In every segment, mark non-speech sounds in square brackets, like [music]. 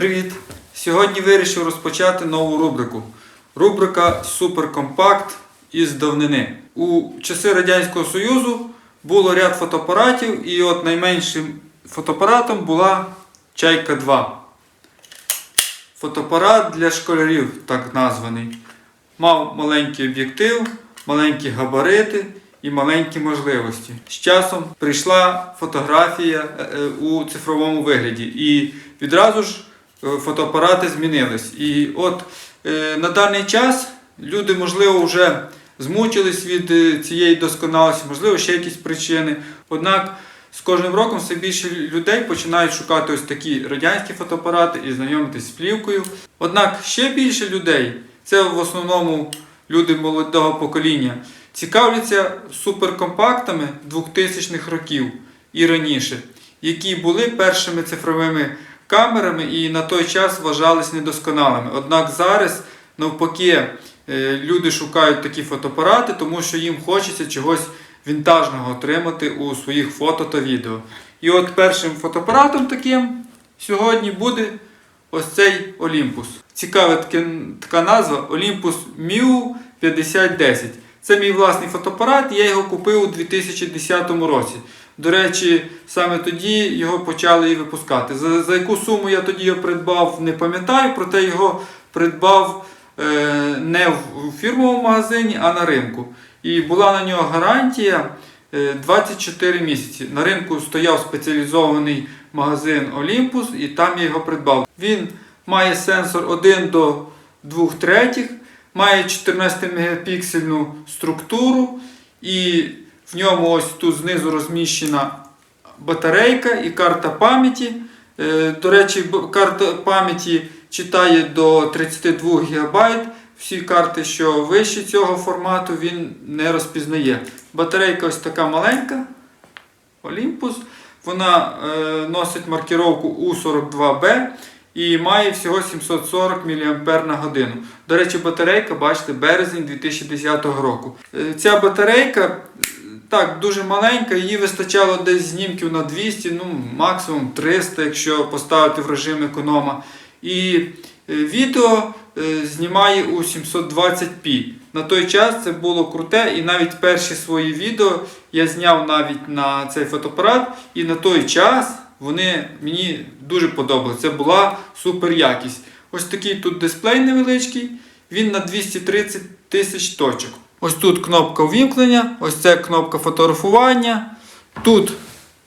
Привіт! Сьогодні вирішив розпочати нову рубрику. Рубрика Суперкомпакт із давнини. У часи Радянського Союзу було ряд фотоапаратів, і от найменшим фотоапаратом була Чайка 2. Фотоапарат для школярів, так названий. Мав маленький об'єктив, маленькі габарити і маленькі можливості. З часом прийшла фотографія е, е, у цифровому вигляді, і відразу ж фотоапарати змінились. І от е, на даний час люди, можливо, вже змучились від е, цієї досконалості, можливо, ще якісь причини. Однак з кожним роком все більше людей починають шукати ось такі радянські фотоапарати і знайомитись з плівкою. Однак ще більше людей, це в основному люди молодого покоління, цікавляться суперкомпактами 2000-х років і раніше, які були першими цифровими камерами і на той час вважались недосконалими. Однак зараз, навпаки, е, люди шукають такі фотоапарати, тому що їм хочеться чогось вінтажного отримати у своїх фото та відео. І от першим фотоапаратом таким сьогодні буде ось цей Olympus. Цікава така назва Olympus Miu 5010. Це мій власний фотоапарат, я його купив у 2010 році. До речі, саме тоді його почали і випускати. За, за яку суму я тоді його придбав, не пам'ятаю, проте його придбав е, не в фірмовому магазині, а на ринку. І була на нього гарантія е, 24 місяці. На ринку стояв спеціалізований магазин Olympus, і там я його придбав. Він має сенсор 1 до 2 третіх, має 14 мегапіксельну структуру, і в ньому ось тут знизу розміщена батарейка і карта пам'яті. Е, До речі, карта пам'яті читає до 32 ГБ. Всі карти, що вище цього формату, він не розпізнає. Батарейка ось така маленька. Olympus. Вона е, носить маркіровку U42B і має всього 740 мАh на годину. До речі, батарейка, бачите, березень 2010 року. Е, ця батарейка так, дуже маленька, її вистачало десь знімків на 200, ну максимум 300, якщо поставити в режим економа. І е, відео е, знімає у 720p. На той час це було круте, і навіть перші свої відео я зняв навіть на цей фотоапарат, і на той час вони мені дуже подобалися. Це була супер якість. Ось такий тут дисплей невеличкий, він на 230 тисяч точок. Ось тут кнопка увімкнення, ось це кнопка фотографування. Тут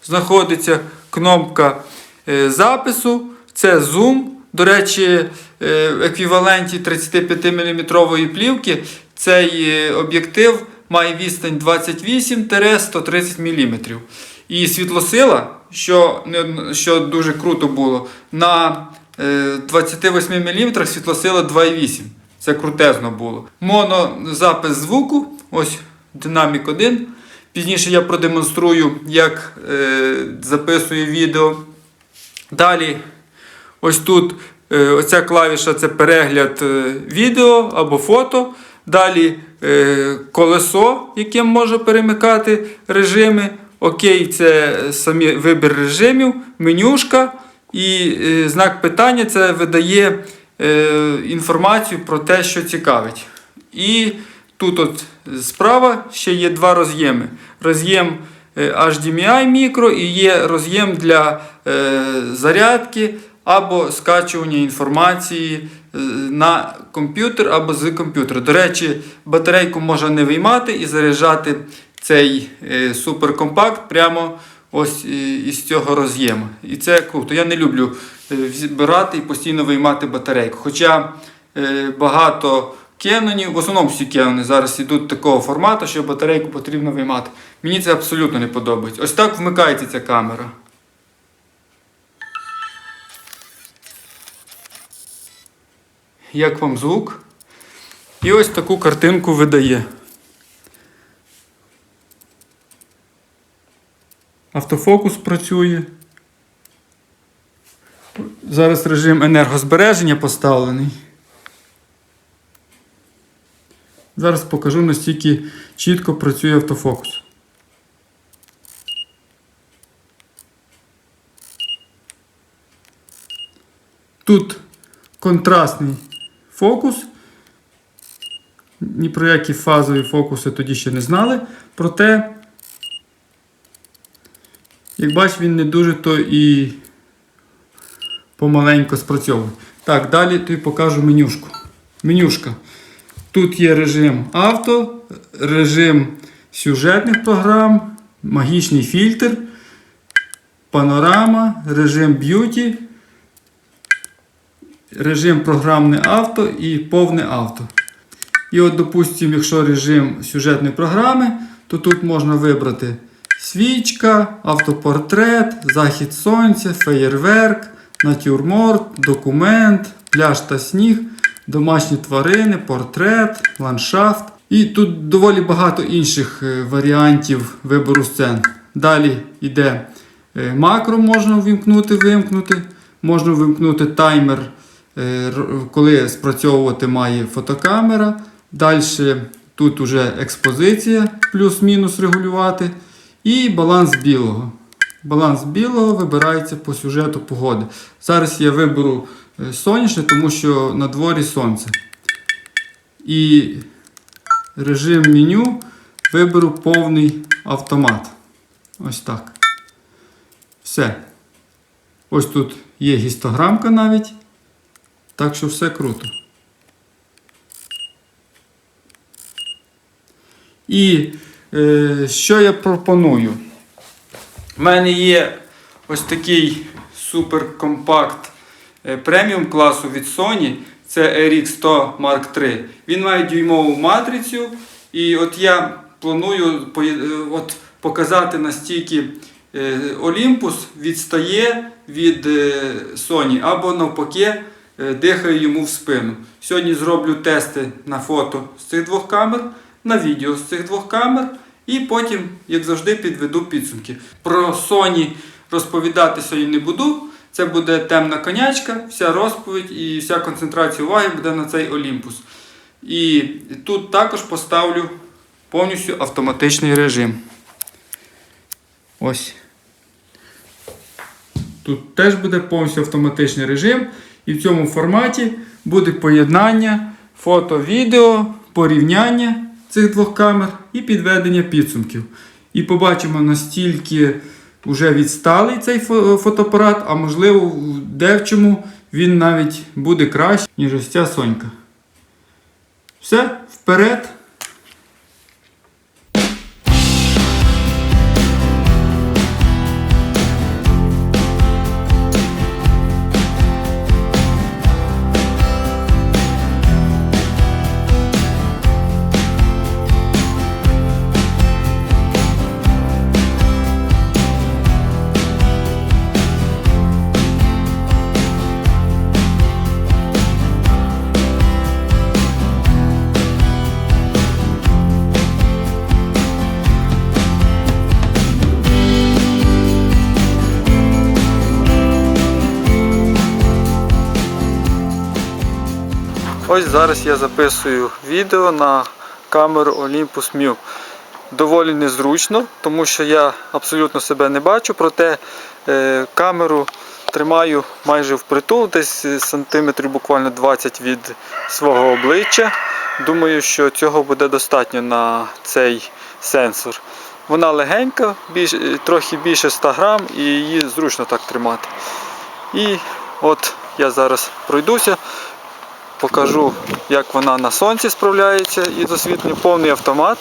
знаходиться кнопка е, запису, це зум. До речі, е, в еквіваленті 35-мм плівки цей е, об'єктив має відстань 28-130 мм. І світлосила, що, що дуже круто було, на е, 28 мм світлосила 2,8. Це крутезно було. Монозапис звуку, ось динамік 1. Пізніше я продемонструю, як е, записую відео. Далі, ось тут е, оця клавіша це перегляд е, відео або фото. Далі е, колесо, яким може перемикати режими. Окей, це самі вибір режимів, менюшка. І е, знак питання це видає інформацію про те, що цікавить. І тут от справа ще є два роз'єми. Роз'єм е, HDMI мікро і є роз'єм для е, зарядки або скачування інформації е, на комп'ютер або з комп'ютера. До речі, батарейку можна не виймати і заряджати цей е, суперкомпакт прямо ось із цього роз'єму. І це круто. Я не люблю е, збирати і постійно виймати батарейку. Хоча е, багато кенонів, в основному всі кенони зараз йдуть такого формату, що батарейку потрібно виймати. Мені це абсолютно не подобається. Ось так вмикається ця камера. Як вам звук? І ось таку картинку видає. Автофокус працює. Зараз режим енергозбереження поставлений. Зараз покажу, настільки чітко працює автофокус. Тут контрастний фокус. Ні про які фазові фокуси тоді ще не знали. Проте, як бачиш, він не дуже то і помаленько спрацьовує. Так, далі тобі покажу менюшку. Менюшка. Тут є режим авто, режим сюжетних програм, магічний фільтр, панорама, режим б'юті, режим програмне авто і повне авто. І от, допустимо, якщо режим сюжетної програми, то тут можна вибрати свічка, автопортрет, захід сонця, феєрверк, натюрморт, документ, пляж та сніг, домашні тварини, портрет, ландшафт. І тут доволі багато інших е, варіантів вибору сцен. Далі йде е, макро, можна ввімкнути, вимкнути. Можна вимкнути таймер, е, коли спрацьовувати має фотокамера. Далі тут уже експозиція, плюс-мінус регулювати. І баланс білого. Баланс білого вибирається по сюжету погоди. Зараз я виберу е, сонячне, тому що на дворі сонце. І режим меню виберу повний автомат. Ось так. Все. Ось тут є гістограмка навіть. Так що все круто. І що я пропоную? У мене є ось такий суперкомпакт е, преміум класу від Sony. Це RX100 Mark III. Він має дюймову матрицю. І от я планую е, от показати настільки е, Olympus відстає від е, Sony або навпаки е, дихає йому в спину. Сьогодні зроблю тести на фото з цих двох камер, на відео з цих двох камер. І потім, як завжди, підведу підсумки. Про Sony розповідати сьогодні не буду. Це буде темна конячка, вся розповідь і вся концентрація уваги буде на цей Olympus. І тут також поставлю повністю автоматичний режим. Ось. Тут теж буде повністю автоматичний режим. І в цьому форматі буде поєднання фото-відео, порівняння цих двох камер і підведення підсумків. І побачимо, настільки вже відсталий цей фотоапарат, а можливо, в дечому він навіть буде краще, ніж ось ця Сонька. Все, вперед! Ось зараз я записую відео на камеру Olympus Mew. Доволі незручно, тому що я абсолютно себе не бачу, проте е, камеру тримаю майже впритул, десь сантиметрів буквально 20 від свого обличчя. Думаю, що цього буде достатньо на цей сенсор. Вона легенька, більш, е, трохи більше 100 грам і її зручно так тримати. І от я зараз пройдуся, покажу, як вона на сонці справляється і освітлюю повний автомат.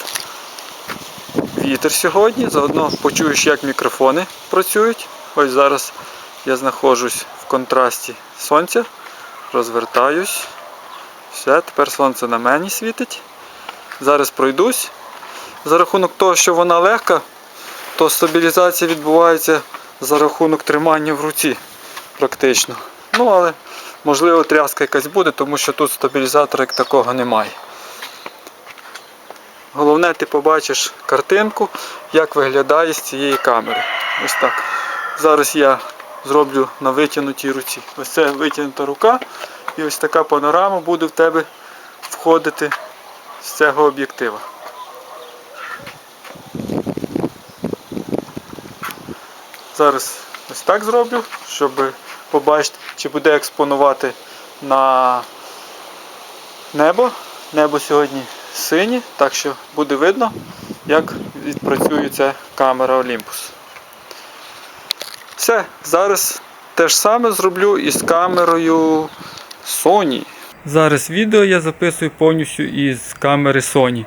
Вітер сьогодні, заодно почуєш, як мікрофони працюють. Ось зараз я знаходжусь в контрасті сонця, розвертаюсь. Все, тепер сонце на мені світить. Зараз пройдусь. За рахунок того, що вона легка, то стабілізація відбувається за рахунок тримання в руці практично. Ну, але можливо тряска якась буде, тому що тут стабілізатора як такого немає. Головне, ти побачиш картинку, як виглядає з цієї камери. Ось так. Зараз я зроблю на витягнутій руці. Ось це витягнута рука, і ось така панорама буде в тебе входити з цього об'єктива. Зараз ось так зроблю, щоб побачите, чи буде експонувати на небо. Небо сьогодні синє, так що буде видно, як відпрацює ця камера Olympus. Все, зараз те ж саме зроблю із камерою Sony. Зараз відео я записую повністю із камери Sony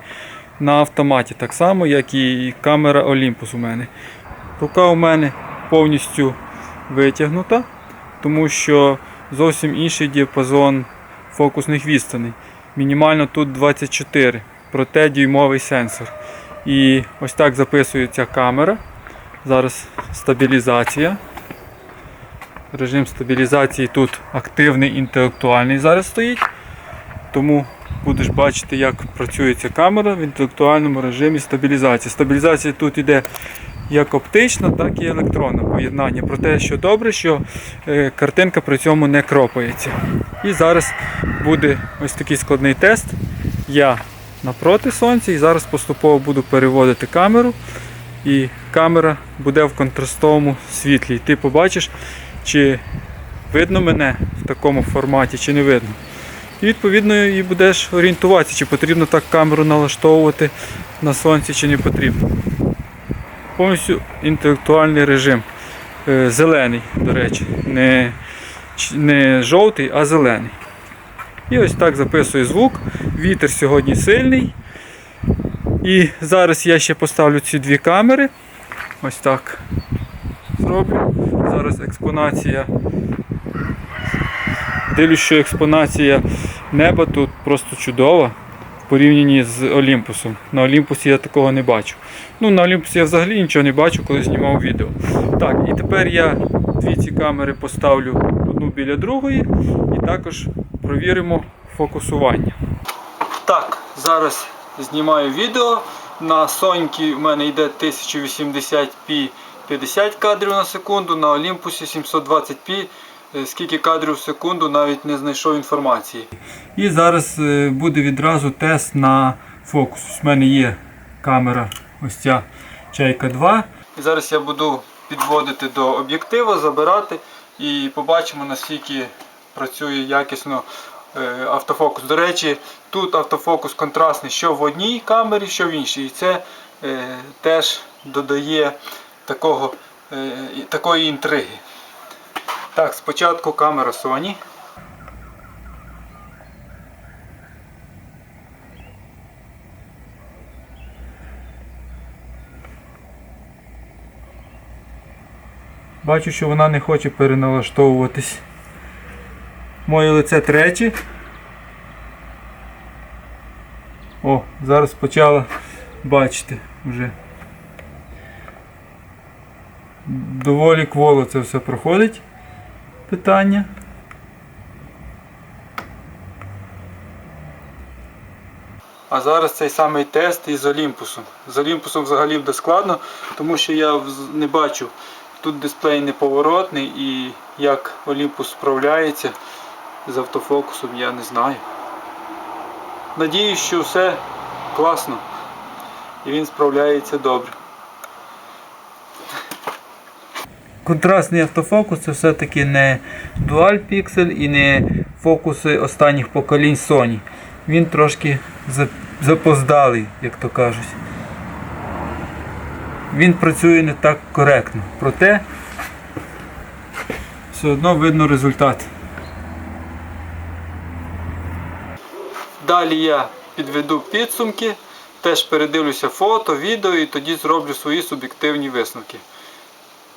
на автоматі, так само, як і камера Olympus у мене. Рука у мене повністю витягнута, тому що зовсім інший діапазон фокусних відстаней. Мінімально тут 24, проте дюймовий сенсор. І ось так записується камера. Зараз стабілізація. Режим стабілізації тут активний інтелектуальний зараз стоїть. Тому будеш бачити, як працює ця камера в інтелектуальному режимі стабілізації. Стабілізація тут йде як оптична, так і електронна поєднання. Проте, що добре, що е, картинка при цьому не кропається. І зараз буде ось такий складний тест. Я напроти сонця і зараз поступово буду переводити камеру. І камера буде в контрастовому світлі. І ти побачиш, чи видно мене в такому форматі, чи не видно. І відповідно і будеш орієнтуватися, чи потрібно так камеру налаштовувати на сонці, чи не потрібно. Повністю інтелектуальний режим. Е, Зелений, до речі, не, не жовтий, а зелений. І ось так записує звук. Вітер сьогодні сильний. І зараз я ще поставлю ці дві камери. Ось так зроблю. Зараз експонація. Дивлюсь, що експонація неба тут просто чудова порівнянні з Олімпусом. На Олімпусі я такого не бачу. Ну, на Олімпусі я взагалі нічого не бачу, коли знімав відео. Так, і тепер я дві ці камери поставлю одну біля другої і також провіримо фокусування. Так, зараз знімаю відео. На Соньки в мене йде 1080p 50 кадрів на секунду, на Олімпусі 720p. Е, Скільки кадрів в секунду навіть не знайшов інформації. І зараз е, буде відразу тест на фокус. У мене є камера ось ця Чайка 2. І зараз я буду підводити до об'єктива, забирати і побачимо наскільки працює якісно е, автофокус. До речі, тут автофокус контрастний що в одній камері, що в іншій. І це теж додає такого, такої інтриги. Так, спочатку камера Sony. Бачу, що вона не хоче переналаштовуватись. Моє лице третє. О, зараз почала бачити вже. Доволі кволо це все проходить питання. А зараз цей самий тест із Олімпусом. З Олімпусом взагалі буде складно, тому що я не бачу. Тут дисплей неповоротний і як Олімпус справляється з автофокусом, я не знаю. Надіюсь, що все класно і він справляється добре. Контрастний автофокус це все-таки не Dual Pixel і не фокуси останніх поколінь Sony. Він трошки запоздалий, як то кажуть. Він працює не так коректно. Проте все одно видно результат. Далі я підведу підсумки, теж передивлюся фото, відео і тоді зроблю свої суб'єктивні висновки.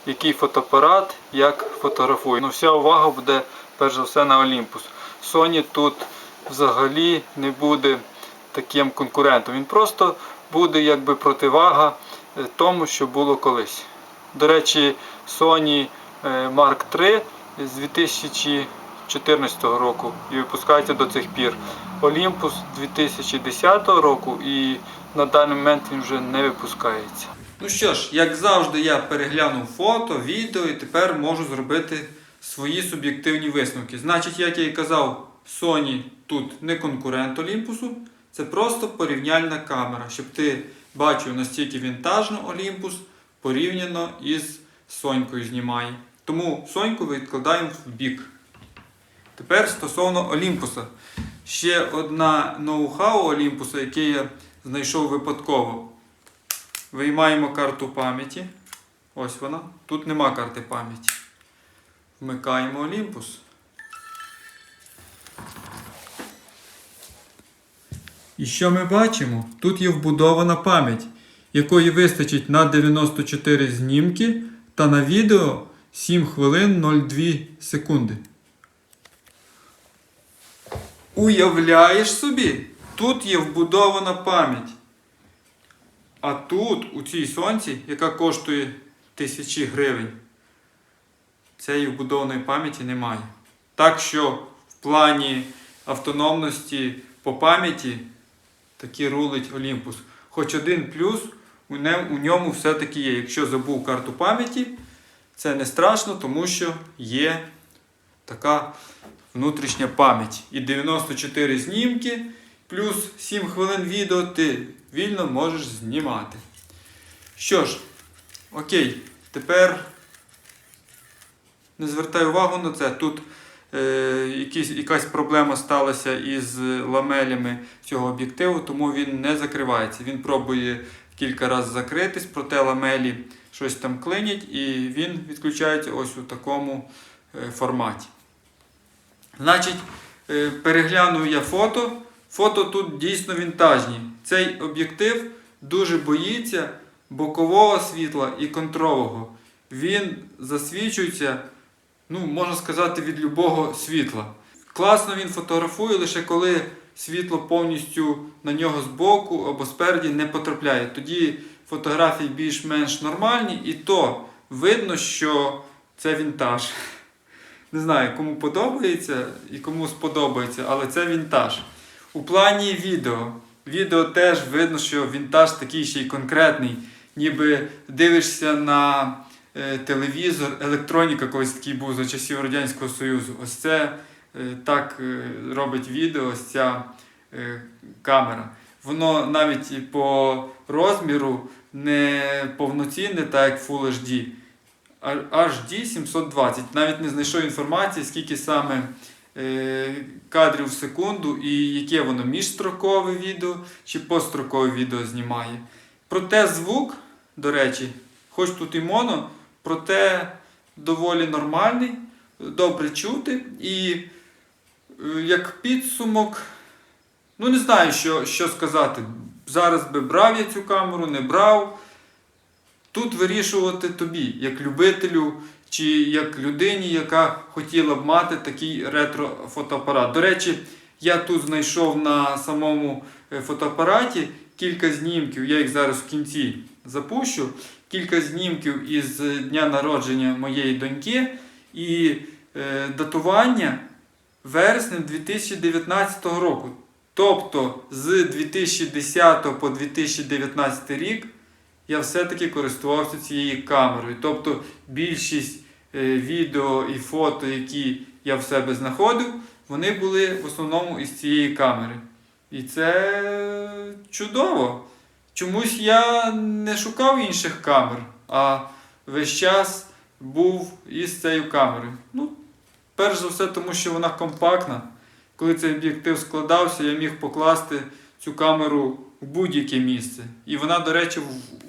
Який фотоапарат, як фотографує. Ну, вся увага буде перш за все на Olympus. Sony тут взагалі не буде таким конкурентом. Він просто буде якби противага е, тому, що було колись. До речі, Sony е, Mark III з 2014 року і випускається до цих пір. Olympus 2010 року і на даний момент він вже не випускається. Ну що ж, як завжди, я переглянув фото, відео і тепер можу зробити свої суб'єктивні висновки. Значить, як я і казав, Sony тут не конкурент Олімпусу, це просто порівняльна камера, щоб ти бачив настільки вінтажно Olympus порівняно із Сонькою знімає. Тому Соньку відкладаємо в бік. Тепер стосовно Олімпуса. Ще одна ноу-хау Олімпуса, яке я знайшов випадково. Виймаємо карту пам'яті. Ось вона. Тут нема карти пам'яті. Вмикаємо Олімпус. І що ми бачимо? Тут є вбудована пам'ять, якої вистачить на 94 знімки та на відео 7 хвилин 02 секунди. Уявляєш собі, тут є вбудована пам'ять. А тут, у цій сонці, яка коштує тисячі гривень, цієї вбудованої пам'яті немає. Так що в плані автономності по пам'яті таки рулить Олімпус. Хоч один плюс у ньому все-таки є. Якщо забув карту пам'яті, це не страшно, тому що є така внутрішня пам'ять. І 94 знімки, плюс 7 хвилин відео ти вільно можеш знімати. Що ж, окей, тепер не звертай увагу на це. Тут е, якісь, якась проблема сталася із ламелями цього об'єктиву, тому він не закривається. Він пробує кілька разів закритись, проте ламелі щось там клинять і він відключається ось у такому е, форматі. Значить, е, переглянув я фото. Фото тут дійсно вінтажні. Цей об'єктив дуже боїться бокового світла і контрового. Він засвічується, ну, можна сказати, від любого світла. Класно він фотографує лише коли світло повністю на нього збоку або спереді не потрапляє. Тоді фотографії більш-менш нормальні, і то видно, що це вінтаж. [laughs] Не знаю, кому подобається і кому сподобається, але це вінтаж. У плані відео. Відео теж видно, що вінтаж такий ще й конкретний. Ніби дивишся на е, телевізор, електроніка колись такий був за часів Радянського Союзу. Ось це е, так е, робить відео, ось ця е, камера. Воно навіть по розміру не повноцінне, так як Full HD. HD 720. Навіть не знайшов інформації, скільки саме кадрів в секунду і яке воно міжстрокове відео чи постстрокове відео знімає. Проте звук, до речі, хоч тут і моно, проте доволі нормальний, добре чути. І е, як підсумок, ну не знаю, що, що сказати. Зараз би брав я цю камеру, не брав. Тут вирішувати тобі, як любителю чи як людині, яка хотіла б мати такий ретро-фотоапарат. До речі, я тут знайшов на самому е, фотоапараті кілька знімків, я їх зараз в кінці запущу. Кілька знімків із дня народження моєї доньки і е, датування вереснем 2019 року. Тобто з 2010 по 2019 рік я все-таки користувався цією камерою. Тобто більшість е, відео і фото, які я в себе знаходив, вони були в основному із цієї камери. І це чудово. Чомусь я не шукав інших камер, а весь час був із цією камерою. Ну, перш за все, тому що вона компактна. Коли цей об'єктив складався, я міг покласти цю камеру в будь-яке місце. І вона, до речі,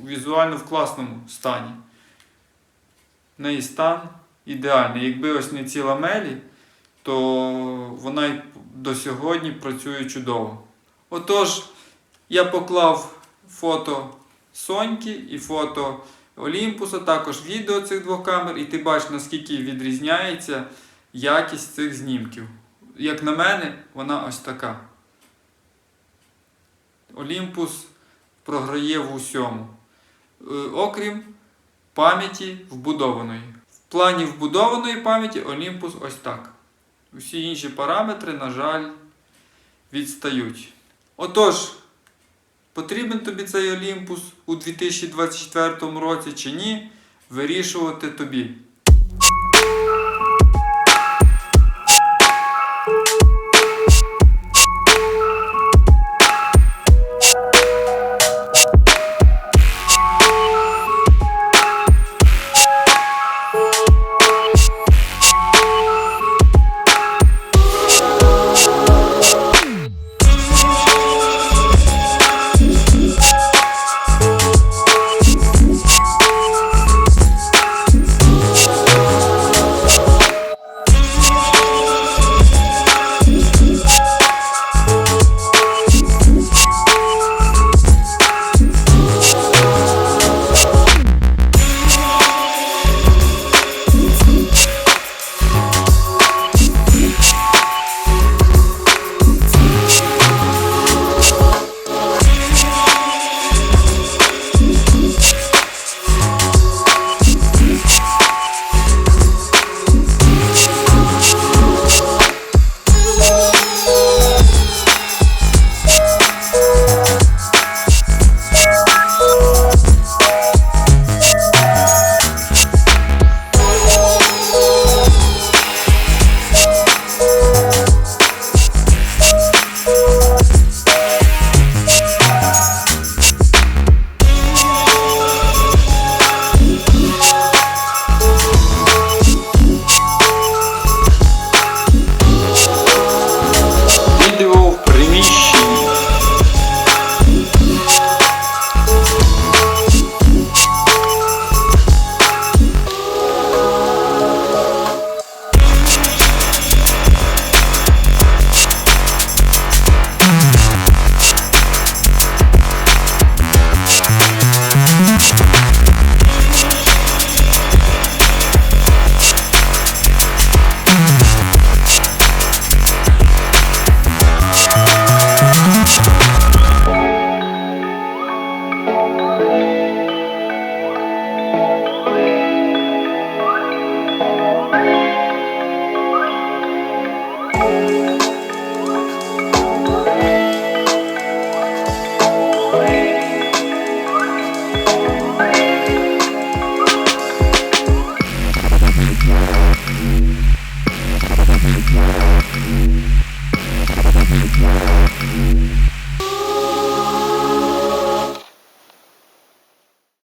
візуально в класному стані. В неї стан ідеальний. Якби ось не ці ламелі, то вона й до сьогодні працює чудово. Отож, я поклав фото Соньки і фото Олімпуса, також відео цих двох камер, і ти бачиш, наскільки відрізняється якість цих знімків. Як на мене, вона ось така. Олімпус програє в усьому. Е, Окрім пам'яті вбудованої. В плані вбудованої пам'яті Олімпус ось так. Усі інші параметри, на жаль, відстають. Отож, потрібен тобі цей Олімпус у 2024 році чи ні, вирішувати тобі.